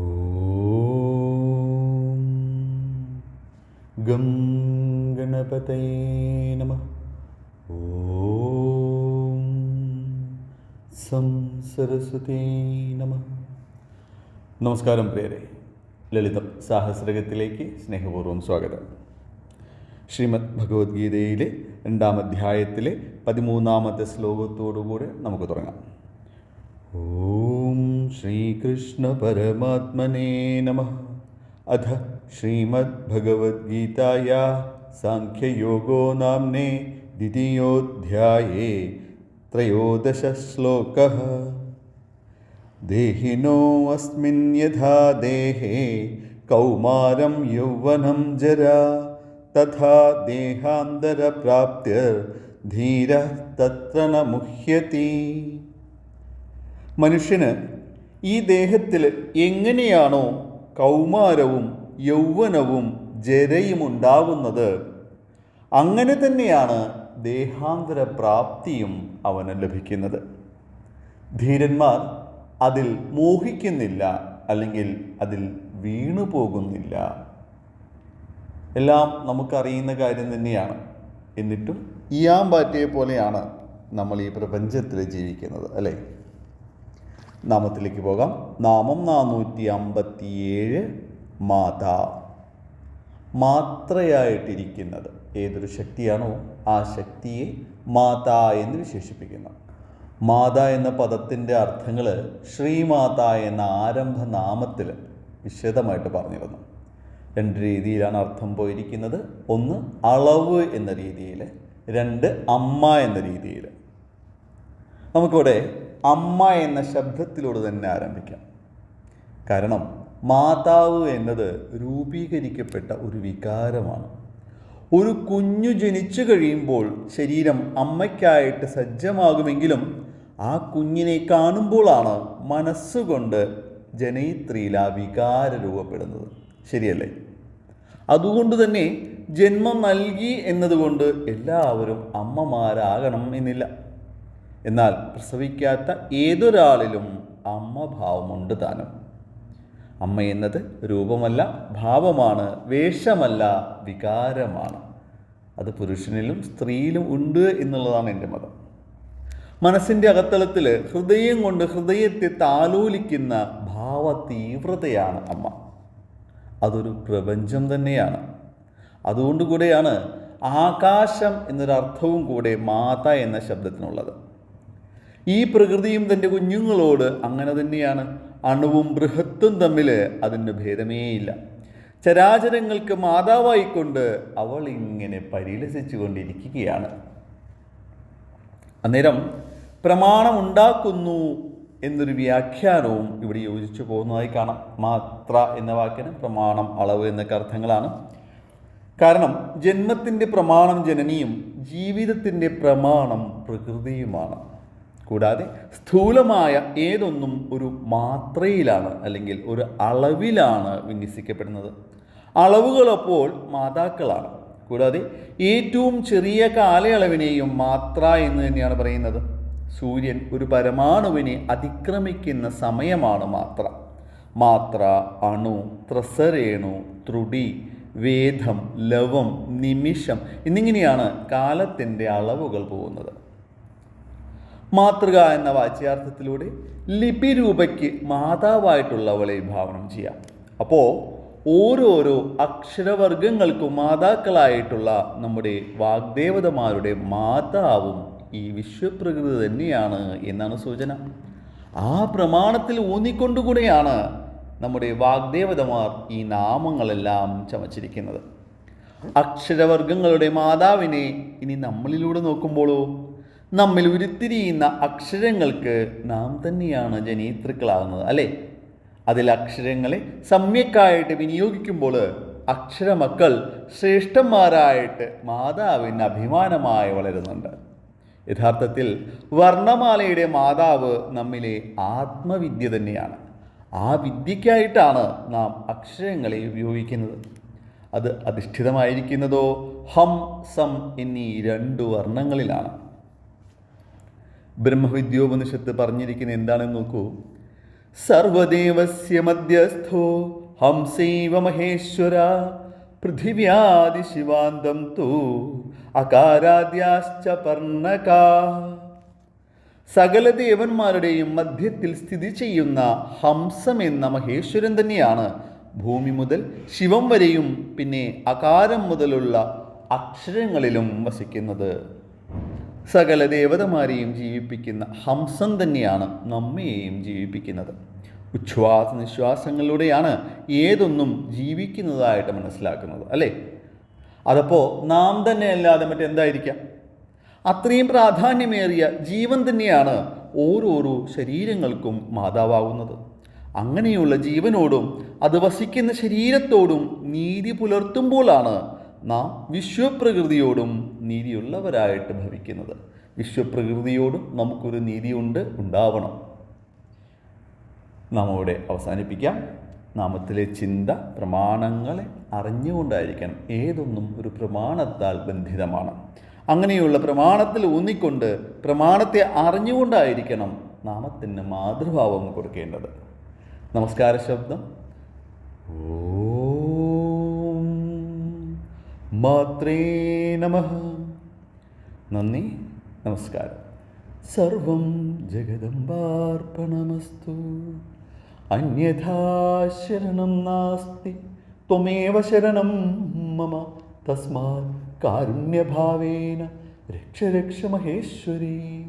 ഓം gum ഗണപതയേ നമ. ഓം some Saraswati നമ. നമസ്കാരം പ്രിയരെ. ലളിതം സാഹസ്രകത്തിലേക്ക് സ്നേഹപൂർവം സ്വാഗതം. ശ്രീമദ് ഭഗവത്ഗീതയിലെ രണ്ടാം അധ്യായത്തിലെ പതിമൂന്നാമത്തെ ശ്ലോകത്തോടുകൂടെ നമുക്ക് തുടങ്ങാം. ഓം ശ്രീകൃഷ്ണ പരമാത്മനേ നമ അധ ശ്രീമദ്ഭഗവത്ഗീതായ സാഖ്യയോഗോ നാംനേ ദ്വിതീയോധ്യായേ ത്രയോദശ ശ്ലോകः देहिनोऽस्मिन् यथा देहे कौमारं यौवनं जरा तथा देहान्तरप्राप्तिर्धीरः तत्र न मुह्यति മനുഷ്യന് ഈ ദേഹത്തിൽ എങ്ങനെയാണോ കൗമാരവും യൗവനവും ജരയും ഉണ്ടാവുന്നത് അങ്ങനെ തന്നെയാണ് ദേഹാന്തര പ്രാപ്തിയും അവന് ലഭിക്കുന്നത്. ധീരന്മാർ അതിൽ മോഹിക്കുന്നില്ല അല്ലെങ്കിൽ അതിൽ വീണു പോകുന്നില്ല എല്ലാം നമുക്കറിയുന്ന കാര്യം തന്നെയാണ്. എന്നിട്ടും ഇയാമ്പാറ്റയെ പോലെയാണ് നമ്മൾ ഈ പ്രപഞ്ചത്തിൽ ജീവിക്കുന്നത് അല്ലേ? നാമത്തിലേക്ക് പോകാം. നാമം നാനൂറ്റി അമ്പത്തിയേഴ് മാതാ. മാത്രയായിട്ടിരിക്കുന്നത് ഏതൊരു ശക്തിയാണോ ആ ശക്തിയെ മാതാ എന്ന് വിശേഷിപ്പിക്കുന്നു. മാതാ എന്ന പദത്തിന്റെ അർത്ഥങ്ങൾ ശ്രീമാത എന്ന ആരംഭ നാമത്തിൽ വിശദമായിട്ട് പറഞ്ഞിരുന്നു. രണ്ട് രീതിയിലാണ് അർത്ഥം പോയിരിക്കുന്നത്. ഒന്ന് അളവ് എന്ന രീതിയിൽ രണ്ട് അമ്മ എന്ന രീതിയിൽ നമുക്കിവിടെ അമ്മ എന്ന ശബ്ദത്തിലൂടെ തന്നെ ആരംഭിക്കാം. കാരണം മാതാവ് എന്നത് രൂപീകരിക്കപ്പെട്ട ഒരു വികാരമാണ്. ഒരു കുഞ്ഞു ജനിച്ചു കഴിയുമ്പോൾ ശരീരം അമ്മയ്ക്കായിട്ട് സജ്ജമാകുമെങ്കിലും ആ കുഞ്ഞിനെ കാണുമ്പോഴാണ് മനസ്സുകൊണ്ട് ജനയിത്രിയിൽ ആ വികാര രൂപപ്പെടുന്നത്. ശരിയല്ലേ? അതുകൊണ്ട് തന്നെ ജന്മം നൽകി എന്നതുകൊണ്ട് എല്ലാവരും അമ്മമാരാകണം എന്നില്ല. എന്നാൽ പ്രസവിക്കാത്ത ഏതൊരാളിലും അമ്മ ഭാവമുണ്ട് താനും. അമ്മ എന്നത് രൂപമല്ല ഭാവമാണ് വേഷമല്ല വികാരമാണ്. അത് പുരുഷനിലും സ്ത്രീയിലും ഉണ്ട് എന്നുള്ളതാണ് എന്റെ മതം. മനസ്സിന്റെ അകത്തളത്തിൽ ഹൃദയം കൊണ്ട് ഹൃദയത്തെ താലോലിക്കുന്ന ഭാവ തീവ്രതയാണ് അമ്മ. അതൊരു പ്രപഞ്ചം തന്നെയാണ്. അതുകൊണ്ട് കൂടെയാണ് ആകാശം എന്നൊരർത്ഥവും കൂടെ മാത എന്ന ശബ്ദത്തിനുള്ളത്. ഈ പ്രകൃതിയും തന്റെ കുഞ്ഞുങ്ങളോട് അങ്ങനെ തന്നെയാണ്. അണുവും ബൃഹത്തും തമ്മിൽ അതിന് ഭേദമേയില്ല. ചരാചരങ്ങൾക്ക് മാതാവായിക്കൊണ്ട് അവൾ ഇങ്ങനെ പരിലസിച്ചു കൊണ്ടിരിക്കുകയാണ് അന്നേരം പ്രമാണം ഉണ്ടാക്കുന്നു എന്നൊരു വ്യാഖ്യാനവും ഇവിടെ യോജിച്ചു പോകുന്നതായി കാണാം. മാത്ര എന്ന വാക്കിന് പ്രമാണം അളവ് എന്നൊക്കെ അർത്ഥങ്ങളാണ്. കാരണം ജന്മത്തിന്റെ പ്രമാണം ജനനിയും ജീവിതത്തിന്റെ പ്രമാണം പ്രകൃതിയുമാണ്. കൂടാതെ സ്ഥൂലമായ ഏതൊന്നും ഒരു മാത്രയിലാണ് അല്ലെങ്കിൽ ഒരു അളവിലാണ് വിന്യസിക്കപ്പെടുന്നത്. അളവുകളപ്പോൾ മാതാക്കളാണ്. കൂടാതെ ഏറ്റവും ചെറിയ കാലയളവിനെയും മാത്ര എന്ന് തന്നെയാണ് പറയുന്നത്. സൂര്യൻ ഒരു പരമാണുവിനെ അതിക്രമിക്കുന്ന സമയമാണ് മാത്ര. മാത്ര അണു ത്രസരേണു ത്രുടി വേദം ലവം നിമിഷം എന്നിങ്ങനെയാണ് കാലത്തിന്റെ അളവുകൾ പോകുന്നത്. മാതൃക എന്ന വാച്യാർത്ഥത്തിലൂടെ ലിപി രൂപയ്ക്ക് മാതാവായിട്ടുള്ളവളെ ഭാവനം ചെയ്യാം. അപ്പോൾ ഓരോരോ അക്ഷരവർഗങ്ങൾക്കും മാതാക്കളായിട്ടുള്ള നമ്മുടെ വാഗ്ദേവതമാരുടെ മാതാവും ഈ വിശ്വപ്രകൃതി തന്നെയാണ് എന്നാണ് സൂചന. ആ പ്രമാണത്തിൽ ഊന്നിക്കൊണ്ടുകൂടെയാണ് നമ്മുടെ വാഗ്ദേവതമാർ ഈ നാമങ്ങളെല്ലാം ചമച്ചിരിക്കുന്നത്. അക്ഷരവർഗങ്ങളുടെ മാതാവിനെ ഇനി നമ്മളിലൂടെ നോക്കുമ്പോഴോ നമ്മിൽ ഉരുത്തിരിയുന്ന അക്ഷരങ്ങൾക്ക് നാം തന്നെയാണ് ജനീതൃക്കളാകുന്നത് അല്ലേ? അതിൽ അക്ഷരങ്ങളെ സമ്യക്കായിട്ട് വിനിയോഗിക്കുമ്പോൾ അക്ഷരമക്കൾ ശ്രേഷ്ഠന്മാരായിട്ട് മാതാവിന് അഭിമാനമായി വളരുന്നുണ്ട്. യഥാർത്ഥത്തിൽ വർണമാലയുടെ മാതാവ് നമ്മിലെ ആത്മവിദ്യ തന്നെയാണ്. ആ വിദ്യയ്ക്കായിട്ടാണ് നാം അക്ഷരങ്ങളെ ഉപയോഗിക്കുന്നത്. അത് അധിഷ്ഠിതമായിരിക്കുന്നതോ ഹം സം എന്നീ രണ്ടു വർണങ്ങളിലാണ്. ബ്രഹ്മവിദ്യോപനിഷത്ത് പറഞ്ഞിരിക്കുന്ന എന്താണെന്ന് നോക്കൂ? സർവദേവസ്യ മധ്യസ്ഥോ ഹംസൈവ മഹേശ്വര പൃഥിവ്യാദി ശിവാന്തം തൂ അകാരാദ്യാശ്ച പർണക. സകല ദേവന്മാരുടെയും മധ്യത്തിൽ സ്ഥിതി ചെയ്യുന്ന ഹംസം എന്ന മഹേശ്വരൻ തന്നെയാണ്. ഭൂമി മുതൽ ശിവം വരെയും പിന്നെ അകാരം മുതലുള്ള അക്ഷരങ്ങളിലും വസിക്കുന്നത്. സകല ദേവതമാരെയും ജീവിപ്പിക്കുന്ന ഹംസം തന്നെയാണ് നമ്മയെയും ജീവിപ്പിക്കുന്നത്. ഉച്ഛ്വാസ നിശ്വാസങ്ങളിലൂടെയാണ് ഏതൊന്നും ജീവിക്കുന്നതായിട്ട് മനസ്സിലാക്കുന്നത് അല്ലേ? അതപ്പോൾ നാം തന്നെ അല്ലാതെ മറ്റെന്തായിരിക്കാം? അത്രയും പ്രാധാന്യമേറിയ ജീവൻ തന്നെയാണ് ഓരോരോ ശരീരങ്ങൾക്കും മാതാവാകുന്നത് അങ്ങനെയുള്ള ജീവനോടും അത് വസിക്കുന്ന ശരീരത്തോടും നീതി പുലർത്തുമ്പോഴാണ് നാം വിശ്വപ്രകൃതിയോടും നീതിയുള്ളവരായിട്ട് ഭവിക്കുന്നത്. വിശ്വപ്രകൃതിയോടും നമുക്കൊരു നീതിയുണ്ട് ഉണ്ടാവണം. നാം അവിടെ അവസാനിപ്പിക്കാം. നാമത്തിലെ ചിന്ത പ്രമാണങ്ങളെ അറിഞ്ഞുകൊണ്ടായിരിക്കണം. ഏതൊന്നും ഒരു പ്രമാണത്താൽ ബന്ധിതമാണ്. അങ്ങനെയുള്ള പ്രമാണത്തിൽ ഊന്നിക്കൊണ്ട് പ്രമാണത്തെ അറിഞ്ഞുകൊണ്ടായിരിക്കണം നാമത്തിന് മാതൃഭാവം കൊടുക്കേണ്ടത്. നമസ്കാര ശബ്ദം ഓം. മാത്രേ നമ നന്ദി നമസ്കാരം സർവം ജഗദംബാർപ്പണമസ്തു അന്യഥാ ശരണം നാസ്തി ത്വമേവ ശരണം മമ തസ്മാത് കാരുണ്യഭാവേന രക്ഷ രക്ഷ മഹേശ്വരീ